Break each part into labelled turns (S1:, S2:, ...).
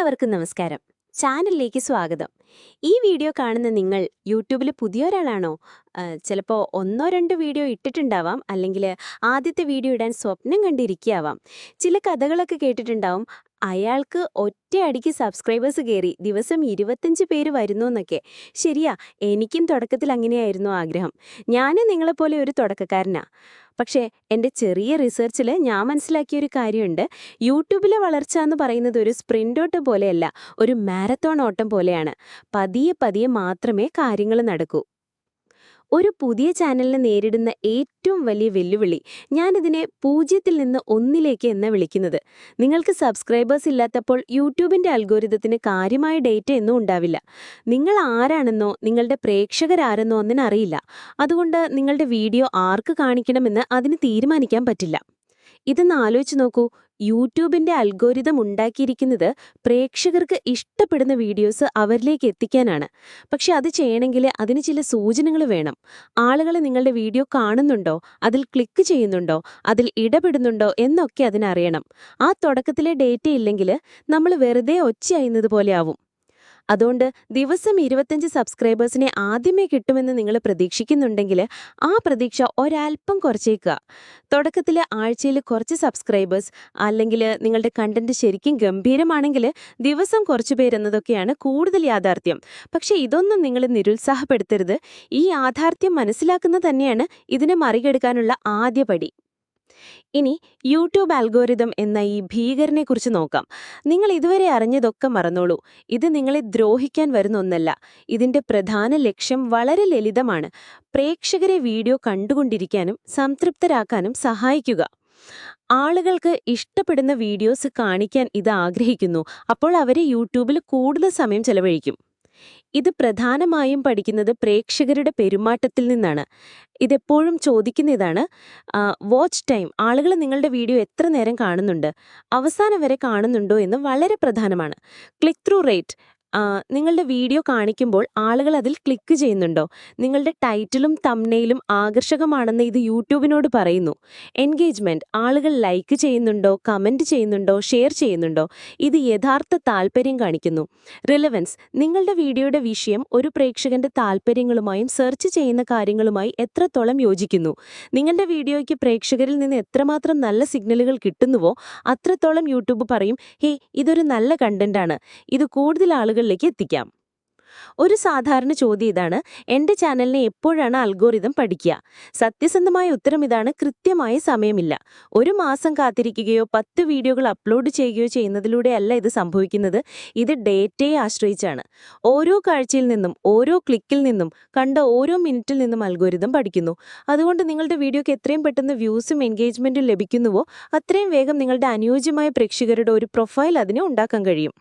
S1: എല്ലാവർക്കും നമസ്കാരം. ചാനലിലേക്ക് സ്വാഗതം. ഈ വീഡിയോ കാണുന്ന നിങ്ങൾ യൂട്യൂബിൽ പുതിയൊരാളാണോ? ചിലപ്പോൾ ഒന്നോ രണ്ടോ വീഡിയോ ഇട്ടിട്ടുണ്ടാവാം. അല്ലെങ്കിൽ ആദ്യത്തെ വീഡിയോ ഇടാൻ സ്വപ്നം കണ്ടിരിക്കാവാം ചില കഥകളൊക്കെ കേട്ടിട്ടുണ്ടാവും. അയാൾക്ക് ഒറ്റയടിക്ക് സബ്സ്ക്രൈബേഴ്സ് കയറി ദിവസം ഇരുപത്തഞ്ച് പേര് വരുന്നു എന്നൊക്കെ. ശരിയാ എനിക്കും തുടക്കത്തിൽ അങ്ങനെയായിരുന്നു ആഗ്രഹം. ഞാനും നിങ്ങളെപ്പോലെ ഒരു തുടക്കക്കാരനാ. പക്ഷേ എന്റെ ചെറിയ റിസർച്ചിൽ ഞാൻ മനസ്സിലാക്കിയ ഒരു കാര്യമുണ്ട്. യൂട്യൂബിലെ വളർച്ച എന്ന് പറയുന്നത് ഒരു സ്പ്രിന്റ് ഓട്ടം പോലെയല്ല ഒരു മാരത്തോൺ ഓട്ടം പോലെയാണ്. പതിയെ പതിയെ മാത്രമേ കാര്യങ്ങൾ നടക്കൂ. ഒരു പുതിയ ചാനലിനെ നേരിടുന്ന ഏറ്റവും വലിയ വെല്ലുവിളി ഞാനിതിനെ പൂജ്യത്തിൽ നിന്ന് ഒന്നിലേക്ക് എന്ന വിളിക്കുന്നത്. നിങ്ങൾക്ക് സബ്സ്ക്രൈബേഴ്സ് ഇല്ലാത്തപ്പോൾ യൂട്യൂബിന്റെ അൽഗോരിതത്തിന് കാര്യമായ ഡേറ്റ എന്നും ഉണ്ടാവില്ല. നിങ്ങൾ ആരാണെന്നോ നിങ്ങളുടെ പ്രേക്ഷകരാരെന്നോ ഒന്നിനറിയില്ല അതുകൊണ്ട് നിങ്ങളുടെ വീഡിയോ ആർക്ക് കാണിക്കണമെന്ന് അതിന് തീരുമാനിക്കാൻ പറ്റില്ല. ഇതൊന്ന് ആലോചിച്ച് നോക്കൂ. യൂട്യൂബിന്റെ അൽഗോരിതം ഉണ്ടാക്കിയിരിക്കുന്നത് പ്രേക്ഷകർക്ക് ഇഷ്ടപ്പെടുന്ന വീഡിയോസ് അവരിലേക്ക് എത്തിക്കാനാണ്. പക്ഷെ അത് ചെയ്യണമെങ്കിൽ അതിന് ചില സൂചനകൾ വേണം. ആളുകൾ നിങ്ങളുടെ വീഡിയോ കാണുന്നുണ്ടോ? അതിൽ ക്ലിക്ക് ചെയ്യുന്നുണ്ടോ? അതിൽ ഇടപെടുന്നുണ്ടോ? എന്നൊക്കെ അതിനറിയണം. ആ തുടക്കത്തിലെ ഡേറ്റ ഇല്ലെങ്കിൽ നമ്മൾ വെറുതെ ഒച്ചയുന്നത് പോലെ ആവും. അതുകൊണ്ട് ദിവസം ഇരുപത്തഞ്ച് സബ്സ്ക്രൈബേഴ്സിനെ ആദ്യമേ കിട്ടുമെന്ന് നിങ്ങൾ പ്രതീക്ഷിക്കുന്നുണ്ടെങ്കിൽ ആ പ്രതീക്ഷ ഒരൽപ്പം കുറച്ചേക്കുക. തുടക്കത്തിൽ ആഴ്ചയിൽ കുറച്ച് സബ്സ്ക്രൈബേഴ്സ് അല്ലെങ്കിൽ നിങ്ങളുടെ കണ്ടന്റ് ശരിക്കും ഗംഭീരമാണെങ്കിൽ ദിവസം കുറച്ച് പേരെന്നതൊക്കെയാണ് കൂടുതൽ യാഥാർത്ഥ്യം. പക്ഷേ ഇതൊന്നും നിങ്ങൾ നിരുത്സാഹപ്പെടുത്തരുത്. ഈ യാഥാർത്ഥ്യം മനസ്സിലാക്കുന്നത് തന്നെയാണ് ഇതിനെ മറികടക്കാനുള്ള ആദ്യ പടി. ഇനി യൂട്യൂബ് അൽഗോരിതം എന്ന ഈ ഭീകരനെ കുറിച്ച് നോക്കാം. നിങ്ങൾ ഇതുവരെ അറിഞ്ഞതൊക്കെ മറന്നോളൂ. ഇത് നിങ്ങളെ ദ്രോഹിക്കാൻ വരുന്ന ഒന്നല്ല. ഇതിന്റെ പ്രധാന ലക്ഷ്യം വളരെ ലളിതമാണ്. പ്രേക്ഷകരെ വീഡിയോ കണ്ടുകൊണ്ടിരിക്കാനും സംതൃപ്തരാക്കാനും സഹായിക്കുക. ആളുകൾക്ക് ഇഷ്ടപ്പെടുന്ന വീഡിയോസ് കാണിക്കാൻ ഇത് ആഗ്രഹിക്കുന്നു. അപ്പോൾ അവരെ യൂട്യൂബിൽ കൂടുതൽ സമയം ചെലവഴിക്കും. ഇത് പ്രധാനമായും പഠിക്കുന്നത് പ്രേക്ഷകരുടെ പെരുമാറ്റത്തിൽ നിന്നാണ്. ഇതെപ്പോഴും ചോദിക്കുന്ന ഇതാണ് വാച്ച് ടൈം ആളുകൾ നിങ്ങളുടെ വീഡിയോ എത്ര നേരം കാണുന്നുണ്ട് അവസാനം വരെ കാണുന്നുണ്ടോ എന്ന് വളരെ പ്രധാനമാണ്. ക്ലിക്ക് ത്രൂ റേറ്റ് നിങ്ങളുടെ വീഡിയോ കാണിക്കുമ്പോൾ ആളുകൾ അതിൽ ക്ലിക്ക് ചെയ്യുന്നുണ്ടോ? നിങ്ങളുടെ ടൈറ്റിലും തമ്നെയിലും ആകർഷകമാണെന്ന് ഇത് യൂട്യൂബിനോട് പറയുന്നു. എൻഗേജ്മെന്റ് ആളുകൾ ലൈക്ക് ചെയ്യുന്നുണ്ടോ കമന്റ് ചെയ്യുന്നുണ്ടോ ഷെയർ ചെയ്യുന്നുണ്ടോ? ഇത് യഥാർത്ഥ താല്പര്യം കാണിക്കുന്നു. റിലവൻസ് നിങ്ങളുടെ വീഡിയോയുടെ വിഷയം ഒരു പ്രേക്ഷകന്റെ താല്പര്യങ്ങളുമായും സെർച്ച് ചെയ്യുന്ന കാര്യങ്ങളുമായി എത്രത്തോളം യോജിക്കുന്നു? നിങ്ങളുടെ വീഡിയോയ്ക്ക് പ്രേക്ഷകരിൽ നിന്ന് എത്രമാത്രം നല്ല സിഗ്നലുകൾ കിട്ടുന്നുവോ അത്രത്തോളം യൂട്യൂബ് പറയും ഹേ ഇതൊരു നല്ല കണ്ടന്റാണ് ഇത് കൂടുതൽ ആളുകളിലേക്ക് എത്തിക്കാം. ഒരു സാധാരണ ചോദ്യം ഇതാണ്. എന്റെ ചാനലിനെ എപ്പോഴാണ് അൽഗോരിതം പഠിക്കുക? സത്യസന്ധമായ ഉത്തരം ഇതാണ്. കൃത്യമായ സമയമില്ല. ഒരു മാസം കാത്തിരിക്കുകയോ പത്ത് വീഡിയോകൾ അപ്ലോഡ് ചെയ്യുകയോ ചെയ്യുന്നതിലൂടെയല്ല ഇത് സംഭവിക്കുന്നത്. ഇത് ഡേറ്റയെ ആശ്രയിച്ചാണ്. ഓരോ കാഴ്ചയിൽ നിന്നും ഓരോ ക്ലിക്കിൽ നിന്നും കണ്ട ഓരോ മിനിറ്റിൽ നിന്നും അൽഗോരിതം പഠിക്കുന്നു. അതുകൊണ്ട് നിങ്ങളുടെ വീഡിയോയ്ക്ക് എത്രയും പെട്ടെന്ന് വ്യൂസും എൻഗേജ്മെന്റും ലഭിക്കുന്നുവോ അത്രയും വേഗം നിങ്ങളുടെ അനുയോജ്യമായ പ്രേക്ഷകരുടെ ഒരു പ്രൊഫൈൽ അതിനെ ഉണ്ടാക്കാൻ കഴിയും.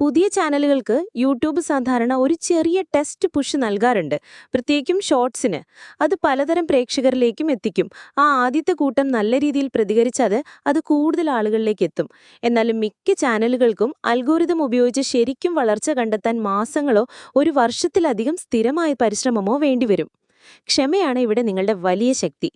S1: പുതിയ ചാനലുകൾക്ക് യൂട്യൂബ് സാധാരണ ഒരു ചെറിയ ടെസ്റ്റ് പുഷ് നൽകാറുണ്ട്. പ്രത്യേകിച്ചും ഷോർട്സിന്. അത് പലതരം പ്രേക്ഷകരിലേക്കും എത്തിക്കും. ആ ആദ്യത്തെ കൂട്ടം നല്ല രീതിയിൽ പ്രതികരിച്ചത് അത് കൂടുതൽ ആളുകളിലേക്ക് എത്തും. എന്നാലും മിക്ക ചാനലുകൾക്കും അൽഗോരിതം ഉപയോഗിച്ച് ശരിക്കും വളർച്ച കണ്ടെത്താൻ മാസങ്ങളോ ഒരു വർഷത്തിലധികം സ്ഥിരമായ പരിശ്രമമോ വേണ്ടിവരും. ക്ഷമയാണ് ഇവിടെ നിങ്ങളുടെ വലിയ ശക്തി.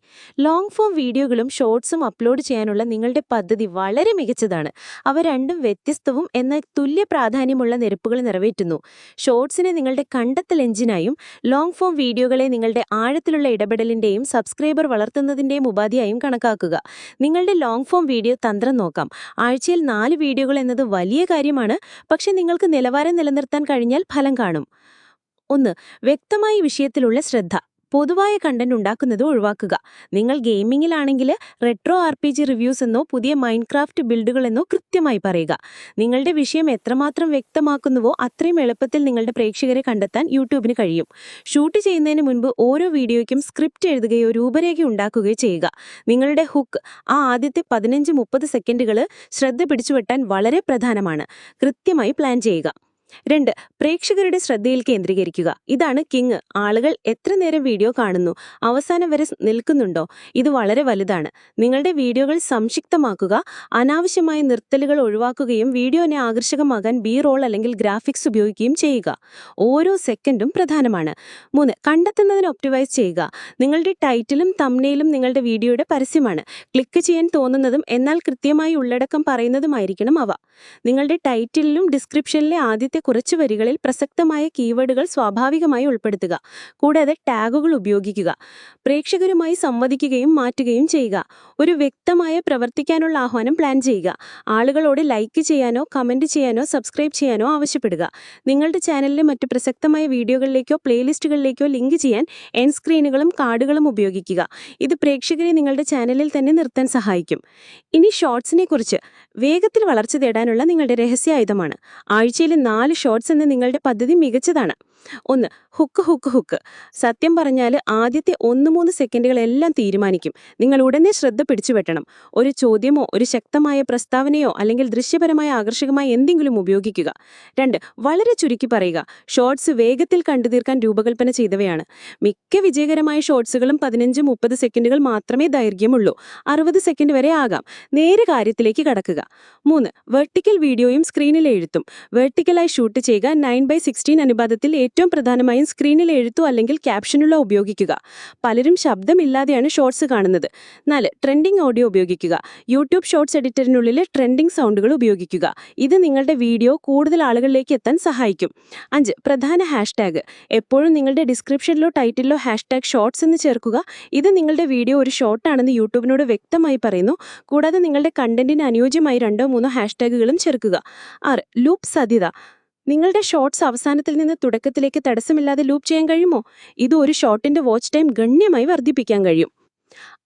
S1: ലോങ് ഫോം വീഡിയോകളും ഷോർട്സും അപ്ലോഡ് ചെയ്യാനുള്ള നിങ്ങളുടെ പദ്ധതി വളരെ മികച്ചതാണ്. അവ രണ്ടും വ്യത്യസ്തവും എന്നാൽ തുല്യ പ്രാധാന്യമുള്ള നിരപ്പുകൾ നിറവേറ്റുന്നു. ഷോർട്സിനെ നിങ്ങളുടെ കണ്ടെത്തൽ എഞ്ചിനായും ലോങ് ഫോം വീഡിയോകളെ നിങ്ങളുടെ ആഴത്തിലുള്ള ഇടപെടലിന്റെയും സബ്സ്ക്രൈബർ വളർത്തുന്നതിന്റെയും ഉപാധിയായും കണക്കാക്കുക. നിങ്ങളുടെ ലോങ് ഫോം വീഡിയോ തന്ത്രം നോക്കാം. ആഴ്ചയിൽ നാല് വീഡിയോകൾ എന്നത് വലിയ കാര്യമാണ്. പക്ഷേ നിങ്ങൾക്ക് നിലവാരം നിലനിർത്താൻ കഴിഞ്ഞാൽ ഫലം കാണും. ഒന്ന് വ്യക്തമായ വിഷയത്തിലുള്ള ശ്രദ്ധ. പൊതുവായ കണ്ടന്റ് ഉണ്ടാക്കുന്നത് ഒഴിവാക്കുക. നിങ്ങൾ ഗെയിമിങ്ങിലാണെങ്കിൽ retro R P G reviews എന്നോ പുതിയ മൈൻഡ് ക്രാഫ്റ്റ് ബിൽഡുകൾ എന്നോ കൃത്യമായി പറയുക. നിങ്ങളുടെ വിഷയം എത്രമാത്രം വ്യക്തമാക്കുന്നുവോ അത്രയും എളുപ്പത്തിൽ നിങ്ങളുടെ പ്രേക്ഷകരെ കണ്ടെത്താൻ യൂട്യൂബിന് കഴിയും. ഷൂട്ട് ചെയ്യുന്നതിന് മുൻപ് ഓരോ വീഡിയോയ്ക്കും സ്ക്രിപ്റ്റ് എഴുതുകയോ രൂപരേഖ ഉണ്ടാക്കുകയോ ചെയ്യുക. നിങ്ങളുടെ ഹുക്ക് ആ ആദ്യത്തെ പതിനഞ്ച് മുപ്പത് സെക്കൻഡുകൾ ശ്രദ്ധ പിടിച്ചുവെട്ടാൻ വളരെ പ്രധാനമാണ്. കൃത്യമായി പ്ലാൻ ചെയ്യുക. രണ്ട് പ്രേക്ഷകരുടെ ശ്രദ്ധയിൽ കേന്ദ്രീകരിക്കുക. ഇതാണ് കിങ് ആളുകൾ എത്ര നേരം വീഡിയോ കാണുന്നു? അവസാനം വരെ നിൽക്കുന്നുണ്ടോ? ഇത് വളരെ വലുതാണ്. നിങ്ങളുടെ വീഡിയോകൾ സംക്ഷിപ്തമാക്കുക. അനാവശ്യമായ നിർത്തലുകൾ ഒഴിവാക്കുകയും വീഡിയോനെ ആകർഷകമാകാൻ ബി റോൾ അല്ലെങ്കിൽ ഗ്രാഫിക്സ് ഉപയോഗിക്കുകയും ചെയ്യുക. ഓരോ സെക്കൻഡും പ്രധാനമാണ്. മൂന്ന് കണ്ടെത്തുന്നതിന് ഒപ്റ്റിവൈസ് ചെയ്യുക. നിങ്ങളുടെ ടൈറ്റിലും തമ്നയിലും നിങ്ങളുടെ വീഡിയോയുടെ പരസ്യമാണ്. ക്ലിക്ക് ചെയ്യാൻ തോന്നുന്നതും എന്നാൽ കൃത്യമായി ഉള്ളടക്കം പറയുന്നതുമായിരിക്കണം അവ. നിങ്ങളുടെ ടൈറ്റിലും ഡിസ്ക്രിപ്ഷനിലെ ആദ്യത്തെ കുറച്ച് വരികളിൽ പ്രസക്തമായ കീവേഡുകൾ സ്വാഭാവികമായി ഉൾപ്പെടുത്തുക. കൂടാതെ ടാഗുകൾ ഉപയോഗിക്കുക. പ്രേക്ഷകരുമായി സംവദിക്കുകയും മാറ്റുകയും ചെയ്യുക. ഒരു വ്യക്തമായ പ്രവർത്തിക്കാനുള്ള ആഹ്വാനം പ്ലാൻ ചെയ്യുക. ആളുകളോട് ലൈക്ക് ചെയ്യാനോ കമന്റ് ചെയ്യാനോ സബ്സ്ക്രൈബ് ചെയ്യാനോ ആവശ്യപ്പെടുക. നിങ്ങളുടെ ചാനലിലെ മറ്റ് പ്രസക്തമായ വീഡിയോകളിലേക്കോ പ്ലേലിസ്റ്റുകളിലേക്കോ ലിങ്ക് ചെയ്യാൻ എൻ സ്ക്രീനുകളും കാർഡുകളും ഉപയോഗിക്കുക. ഇത് പ്രേക്ഷകരെ നിങ്ങളുടെ ചാനലിൽ തന്നെ നിർത്താൻ സഹായിക്കും. ഇനി ഷോർട്സിനെ കുറിച്ച് വേഗത്തിൽ വളർച്ച തേടാനുള്ള നിങ്ങളുടെ രഹസ്യായുധമാണ് ആഴ്ചയിൽ നാല് ഷോർട്സ് എന്ന നിങ്ങളുടെ പദ്ധതി മികച്ചതാണ്. ഒന്ന് ഹുക്ക് ഹുക്ക് ഹുക്ക്. സത്യം പറഞ്ഞാൽ ആദ്യത്തെ ഒന്ന് മൂന്ന് സെക്കൻഡുകളെല്ലാം തീരുമാനിക്കും. നിങ്ങൾ ഉടനെ ശ്രദ്ധ പിടിച്ചു വെട്ടണം. ഒരു ചോദ്യമോ ഒരു ശക്തമായ പ്രസ്താവനയോ അല്ലെങ്കിൽ ദൃശ്യപരമായ ആകർഷകമായ എന്തെങ്കിലും ഉപയോഗിക്കുക. രണ്ട് വളരെ ചുരുക്കി പറയുക. ഷോർട്സ് വേഗത്തിൽ കണ്ടു തീർക്കാൻ രൂപകൽപ്പന ചെയ്തവയാണ്. മിക്ക വിജയകരമായ ഷോർട്സുകളും പതിനഞ്ച് മുപ്പത് സെക്കൻഡുകൾ മാത്രമേ ദൈർഘ്യമുള്ളൂ. അറുപത് സെക്കൻഡ് വരെ ആകാം. നേരെ കാര്യത്തിലേക്ക് കടക്കുക. മൂന്ന് വെർട്ടിക്കൽ വീഡിയോയും സ്ക്രീനിൽ എഴുത്തും. വെർട്ടിക്കലായി ഷൂട്ട് ചെയ്യുക നയൻ ബൈ സിക്സ്റ്റീൻ അനുപാതത്തിൽ ഏറ്റവും പ്രധാനമായും സ്ക്രീനിൽ എഴുത്തോ അല്ലെങ്കിൽ ക്യാപ്ഷനുള്ള ഉപയോഗിക്കുക. പലരും ശബ്ദമില്ലാതെയാണ് ഷോർട്സ് കാണുന്നത്. നാല് ട്രെൻഡിംഗ് ഓഡിയോ ഉപയോഗിക്കുക. യൂട്യൂബ് ഷോർട്സ് എഡിറ്ററിനുള്ളിൽ ട്രെൻഡിംഗ് സൗണ്ടുകൾ ഉപയോഗിക്കുക. ഇത് നിങ്ങളുടെ വീഡിയോ കൂടുതൽ ആളുകളിലേക്ക് എത്താൻ സഹായിക്കും. അഞ്ച് പ്രധാന ഹാഷ്ടാഗ് എപ്പോഴും നിങ്ങളുടെ ഡിസ്ക്രിപ്ഷനിലോ ടൈറ്റിലോ ഹാഷ്ടാഗ് ഷോർട്സ് എന്ന് ചേർക്കുക. ഇത് നിങ്ങളുടെ വീഡിയോ ഒരു ഷോർട്ടാണെന്ന് യൂട്യൂബിനോട് വ്യക്തമായി പറയുന്നു. കൂടാതെ നിങ്ങളുടെ കണ്ടന്റിന് അനുയോജ്യമായി രണ്ടോ മൂന്നോ ഹാഷ്ടാഗുകളും ചേർക്കുക. ആറ് ലൂപ്പ് സാധ്യത. നിങ്ങളുടെ ഷോർട്സ് അവസാനത്തിൽ നിന്ന് തുടക്കത്തിലേക്ക് തടസ്സമില്ലാതെ ലൂപ്പ് ചെയ്യാൻ കഴിയുമോ? ഇത് ഒരു ഷോർട്ടിന്റെ വാച്ച് ടൈം ഗണ്യമായി വർദ്ധിപ്പിക്കാൻ കഴിയും.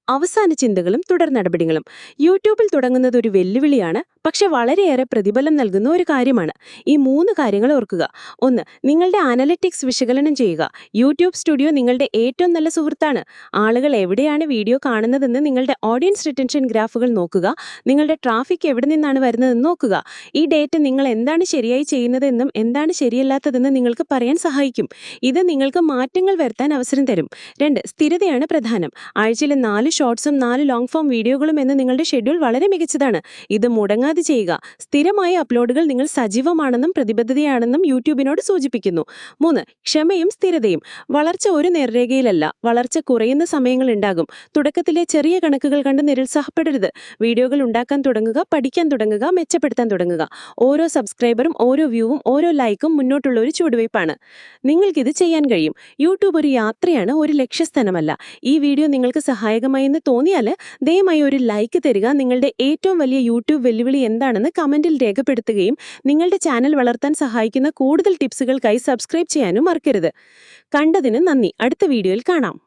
S1: അവസാന ചിന്തകളും തുടർ നടപടികളും. യൂട്യൂബിൽ തുടങ്ങുന്നത് ഒരു വെല്ലുവിളിയാണ്. പക്ഷെ വളരെയേറെ പ്രതിഫലം നൽകുന്ന ഒരു കാര്യമാണ്. ഈ മൂന്ന് കാര്യങ്ങൾ ഓർക്കുക. ഒന്ന് നിങ്ങളുടെ അനലറ്റിക്സ് വിശകലനം ചെയ്യുക. യൂട്യൂബ് സ്റ്റുഡിയോ നിങ്ങളുടെ ഏറ്റവും നല്ല സുഹൃത്താണ്. ആളുകൾ എവിടെയാണ് വീഡിയോ കാണുന്നതെന്ന് നിങ്ങളുടെ ഓഡിയൻസ് റിട്ടൻഷൻ ഗ്രാഫുകൾ നോക്കുക. നിങ്ങളുടെ ട്രാഫിക് എവിടെ നിന്നാണ് വരുന്നതെന്ന് നോക്കുക. ഈ ഡേറ്റ നിങ്ങൾ എന്താണ് ശരിയായി ചെയ്യുന്നതെന്നും എന്താണ് ശരിയല്ലാത്തതെന്ന് നിങ്ങൾക്ക് പറയാൻ സഹായിക്കും. ഇത് നിങ്ങൾക്ക് മാറ്റങ്ങൾ വരുത്താൻ അവസരം തരും. രണ്ട് സ്ഥിരതയാണ് പ്രധാനം. ആഴ്ചയിൽ നാല് ഷോർട്സും നാല് ലോങ് ഫോം വീഡിയോകളും എന്ന് നിങ്ങളുടെ ഷെഡ്യൂൾ വളരെ മികച്ചതാണ്. ഇത് മുടങ്ങാതെ ചെയ്യുക. സ്ഥിരമായ അപ്ലോഡുകൾ നിങ്ങൾ സജീവമാണെന്നും പ്രതിബദ്ധതയാണെന്നും യൂട്യൂബിനോട് സൂചിപ്പിക്കുന്നു. മൂന്ന് ക്ഷമയും സ്ഥിരതയും. വളർച്ച ഒരു നേർരേഖയിലല്ല. വളർച്ച കുറയുന്ന സമയങ്ങൾ ഉണ്ടാകും. തുടക്കത്തിലെ ചെറിയ കണക്കുകൾ കണ്ട് നിരുത്സാഹപ്പെടരുത്. വീഡിയോകൾ ഉണ്ടാക്കാൻ തുടങ്ങുക പഠിക്കാൻ തുടങ്ങുക മെച്ചപ്പെടുത്താൻ തുടങ്ങുക. ഓരോ സബ്സ്ക്രൈബറും ഓരോ വ്യൂവും ഓരോ ലൈക്കും മുന്നോട്ടുള്ള ഒരു ചുവടുവയ്പ്പാണ്. നിങ്ങൾക്കിത് ചെയ്യാൻ കഴിയും. യൂട്യൂബ് ഒരു യാത്രയാണ് ഒരു ലക്ഷ്യസ്ഥാനമല്ല. ഈ വീഡിയോ നിങ്ങൾക്ക് സഹായകമായി എന്ന് തോന്നിയാൽ ദയവായി ഒരു ലൈക്ക് തരിക. നിങ്ങളുടെ ഏറ്റവും വലിയ യൂട്യൂബ് വെല്ലുവിളി എന്താണെന്ന് കമന്റിൽ രേഖപ്പെടുത്തുകയും നിങ്ങളുടെ ചാനൽ വളർത്താൻ സഹായിക്കുന്ന കൂടുതൽ ടിപ്സുകൾക്കായി സബ്സ്ക്രൈബ് ചെയ്യാനും മറക്കരുത്. കണ്ടതിന് നന്ദി. അടുത്ത വീഡിയോയിൽ കാണാം.